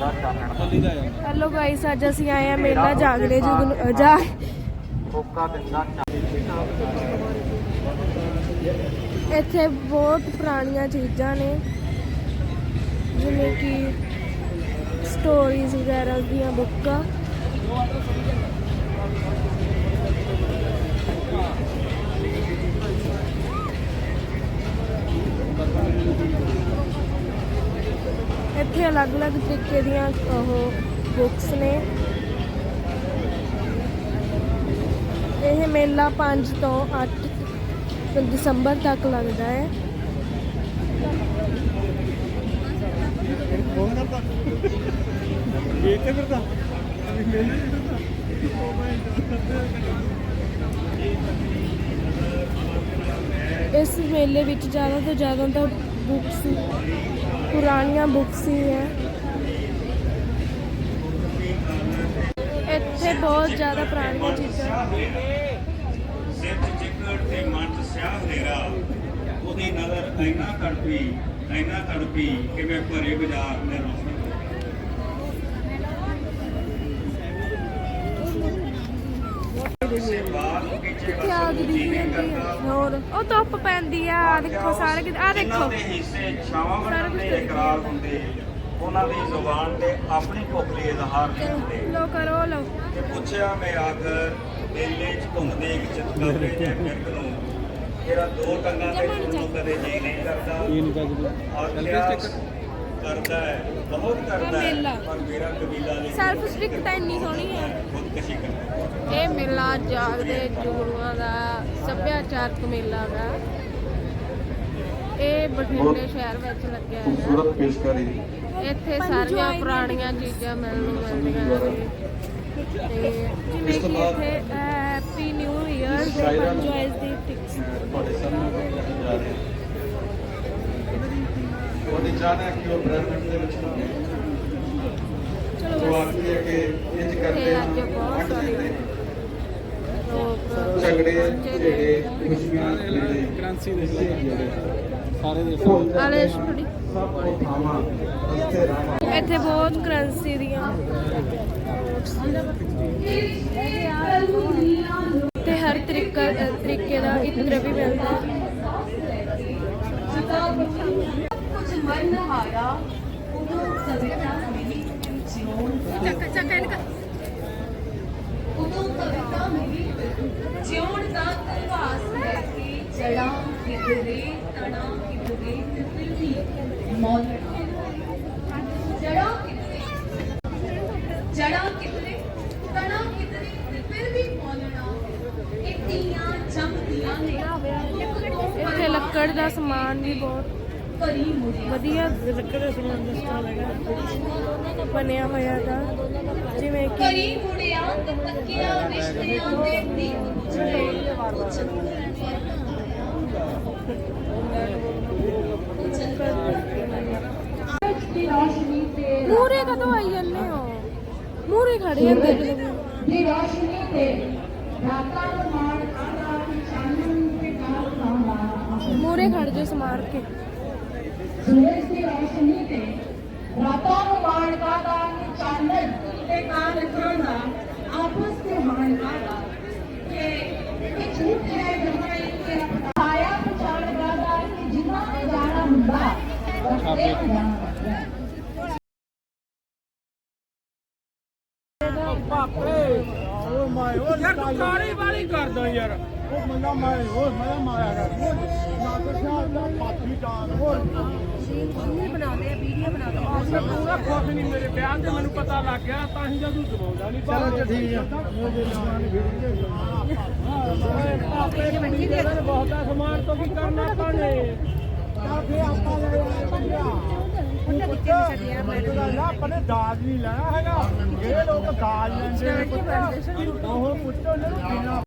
Hello guys ਅੱਜ ਅਸੀਂ ਆਏ ਆ ਮੇਲਾ ਜਾਗਦੇ ਜੁਗ ਜਾ ਇੱਥੇ ਬਹੁਤ ਪੁਰਾਣੀਆਂ ਚੀਜ਼ਾਂ ਨੇ, ਜਿਵੇਂ ਕਿ ਸਟੋਰੀਜ਼ ਵਗੈਰਾ ਦੀਆਂ ਬੁੱਕਾਂ। ਇੱਥੇ ਅਲੱਗ-ਅਲੱਗ ਤਰੀਕੇ ਦੀਆਂ, ਉਹ ਬੁੱਕਸ ਨੇ। ਇਹ ਮੇਲਾ 5 ਤੋਂ 8 ਦਸੰਬਰ ਤੱਕ ਲੱਗਦਾ ਹੈ। ਇਹ ਤੇ ਫਿਰਦਾ ਇਸ ਮੇਲੇ ਵਿੱਚ ਜ਼ਿਆਦਾ ਤੋਂ ਜ਼ਿਆਦਾ ਤਾਂ ਬੁੱਕਸ ਪੁਰਾਣੀਆਂ ਬੁੱਕਸ ਹੀ ਹੈ। ਇੱਥੇ ਬਹੁਤ ਜ਼ਿਆਦਾ ਪੁਰਾਣੀਆਂ ਚੀਜ਼ਾਂ। ਸਿਰ 'ਚ ਚਿੱਕੜ ਤੇ ਮਨ 'ਚ ਸਿਆਹ ਹਨੇਰਾ ਉਹਦੀ ਨਜ਼ਰ ਐਨਾ ਤੜਪੀ ਐਨਾ ਤੜਪੀ ਕਿ ਮੈਂ ਭਰੇ ਬਾਜ਼ਾਰ ਨੇ ਰੋਸ਼ਨ ਪਿੱਛੇ ਕਿੱਥੇ ਆ ਗਈ ਦੀਦੀ ਜਾਂਦੀ ਆ ਹੋਰ ਉਹ ਧੁੱਪ ਪੈਂਦੀ ਆ ਆਹ ਦੇਖੋ ਸਾਰੇ ਕਿਤੇ ਆ ਦੇਖੋ। ਦੇ ਹਿੱਸੇ ਛਾਵਾਂ ਸਾਰਾ ਕੁਛ ਦੇ ਕਰੀ ਇਕਰਾਰ ਹੁੰਦੇ ਉਹਨਾਂ ਦੀ ਜ਼ੁਬਾਨ ਤੇ ਆਪਣੀ ਭੁੱਖ ਲਈ ਇਜ਼ਹਾਰ ਨਹੀਂ ਹੁੰਦੇ। ਲੋ ਕਰੋ ਲੋ ਤੇ ਪੁੱਛਿਆ ਮੈਂ ਆਖਰ ਮੇਲੇ 'ਚ ਘੁੰਮਦੇ ਇੱਕ ਚਿਤਕਬਰੇ ਜਾਂ ਮਿਰਗ ਨੂੰ। ਜਿਹੜਾ ਦੋ ਟੰਗਾਂ ਤੇ ਜਮਣ ਨੂੰ ਕਦੇ ਜੀ ਨਹੀਂ ਕਰਦਾ। ਇਹ ਨਹੀਂ ਚੱਜਦਾ ਆਖਿਆ ਕਰਦਾ ਹੈ ਬਹੁਤ ਕਰਦਾ ਹੈ। ਪਰ ਮੇਰਾ ਕਬੀਲਾ ਨਹੀਂ ਸੈਲਫ ਸਟਿਕ ਤਾਂ ਇੰਨੀ ਸੋਹਣੀ ਹੈ। ਖੁਦਕਸ਼ੀ ਕਰਦਾ ਹੈ। ਇਹ ਮੇਲਾ ਜਾਗਦੇ ਜੁਗਨੂਆਂ ਦਾ ਸੱਭਿਆਚਾਰਕ ਮੇਲਾ ਗਾ ਇਹ ਬਠਿੰਡੇ ਸ਼ਹਿਰ ਵਿੱਚ ਲੱਗਿਆ ਹੈ ਖੂਬਸੂਰਤ ਪੇਸ਼ਕਾਰੀ। ਇੱਥੇ ਸਾਰੀਆਂ ਪੁਰਾਣੀਆਂ ਚੀਜ਼ਾਂ ਮਿਲਣ ਨੂੰ ਮਿਲਦੀਆਂ ਨੇ। ਤੇ ਜਿਵੇਂ ਕਿ ਇੱਥੇ ਹੈਪੀ ਨਿਊ ਇਅਰ ਦੇ ਪੰਜੋਇਸ ਦੀ ਟਿਕਸ ਤੁਹਾਡੇ ਸਾਹਮਣੇ ਜਾ ਰਹੇ ਹਾਂ ਉਹਦੀ ਚਾਹਨਾ ਕਿ ਉਹ ਬ੍ਰਹਿਮੰਡ ਦੇ ਵਿੱਚ ਨਾ ਚਲੋ ਉਹ ਬਸ। ਆਖਦੀ ਹੈ ਕਿ ਇੰਜ ਕਰਦੇ ਹਾਂ ਅੱਡ ਸਾਰੇ ਦਿੰਦੇ ਲੋਕ ਝਗੜੇ। ਜਿਹੜੇ ਖੁਸ਼ੀਆਂ ਜਿਹੜੇ ਕਰੰਸੀ ਦੇ ਸਾਰੇ ਦੇ ਆਲੇ ਰਾਵਾਂ ਇੱਥੇ ਬਹੁਤ ਕਰੰਸੀ ਦੀਆਂ ਤੇ ਹਰ ਤਰੀਕਾ ਤਰੀਕੇ ਦਾ ਇਤਰ ਵੀ ਮਿਲਦਾ ਕੁਝ ਮਨ ਹਾਰਾ ਉਦੋਂ ਕਵਿਤਾ ਮਿਲੀ ਜਿਉਣ ਚੱਕ ਚੱਕ ਇਹਨੂੰ ਉਦੋਂ ਕਵਿਤਾ ਮਿਲੀ ਜਿਉਣ ਦਾ ਪ੍ਰਵਾਸ ਲੈ ਕੇ ਜੜਾਂ ਕਿਧਰੇ ਤਣਾ ਕਿਧਰੇ ਤੇ ਫਿਰ ਵੀ ਮੌਲਣਾ ਜੜਾਂ ਕਿਧਰੇ ਜੜਾਂ ਕਿਧਰੇ ਤਣਾ ਕਿਧਰੇ ਤੇ ਫਿਰ ਵੀ ਮੌਲਣਾ। ਇਹ ਤੀਆਂ ਚਮਕਦੀਆਂ ਨੇ। ਇੱਥੇ ਲੱਕੜ ਦਾ ਸਮਾਨ ਵੀ ਬਹੁਤ ਵਧੀਆ ਲੱਕੜ ਦਾ ਸਮਾਨ ਦਾ ਸਟਾਲ ਹੈਗਾ। ਬਣਿਆ ਹੋਇਆ ਦਾ। ਜਿਵੇਂ ਕਿ ਕਰੀ ਮੁੜਿਆ ਤੱਕਿਆ ਰਿਸ਼ਤਿਆਂ ਦੇ ਦੀ ਮੂਰੇ ਕਦੋਂ ਆਈ ਜਾਂਦੇ ਹੋ? ਮੂਰੇ ਖੜੇ ਜਦੋਂ ਦੀ ਰੋਸ਼ਨੀ ਤੇ ਰਾਤਾਂ ਨੂੰ ਮਾਣ ਆਣਾ ਚਾਨਣ ਤੇ ਕਾਲ ਖਾਣਾ ਮੂਰੇ ਖੜ ਜੋ ਸਮਾਰ ਕੇ। ਸੂਰਜ ਦੀ ਰੋਸ਼ਨੀ ਤੇ ਰਾਤਾਂ ਨੂੰ ਮਾਣ ਕਾਦਾ ਚਾਨਣ ਤੇ ਕਾਲ ਖਾਣਾ ਆਪਸ ਤੇ ਮਾਣ ਕਾਦਾ ਕਿ ਇਹ ਝੂਠ ਹੈ ਜਮਾਈ ਕੇ ਆਇਆ ਪਛਾਣ ਕਾਦਾ ਕਿ ਜਿਨ੍ਹਾਂ ਨੇ ਜਾਣਾ ਹੁੰਦਾ ਰਸਤੇ ਨੂੰ ਜਾਣਾ ਹੁੰਦਾ ਉਹ ਮਾਏ ਉਹ ਯਾਰ ਤੂੰ ਕਾਰੀ ਵਾਲੀ ਕਰਦਾ ਯਾਰ। ਉਹ ਮੰਗਾ ਮਾਏ ਉਹ ਮੈਂ ਮਾਇਆ ਕਰ ਨਾ ਤਾਂ ਸ਼ਾਹ ਦਾ ਪਾਪੀ ਜਾਨ। ਹੋਰ ਬਣਾਉਂਦੇ ਆ ਵੀਡੀਓ ਬਣਾਉਂਦੇ ਆਸਾ ਪੂਰਾ ਖੁਸ਼ ਨਹੀਂ ਮੇਰੇ ਬਿਆਨ ਤੇ ਮੈਨੂੰ ਪਤਾ ਲੱਗ ਗਿਆ ਤਾਂ ਹੀ ਜਦੋਂ ਦਬਾਉਂਦਾ ਨਹੀਂ ਚਲੋ ਠੀਕ ਆ। ਪਾਪੇ ਦੇ ਮੰਡੀ ਦੇ ਬਹੁਤਾ ਸਮਾਨ ਤੋਂ ਕੀ ਕਰਨਾ ਪਾਣੇ ਤਾਂ ਫੇ ਆਪਾਂ ਲੈ ਆਇਆ ਉਹਨੇ ਵਿੱਚ ਛੱਡਿਆ ਮੈਂ ਆਪਣੇ ਦਾਜ ਨਹੀਂ ਲੈਣਾ ਹੈਗਾ। ਇਹ ਲੋਕ ਦਾਜ ਲੈਂਦੇ ਨੇ ਉਹ ਪੁੱਛੋ ਇਹਨਾਂ ਨੂੰ ਬਿਨਾਂ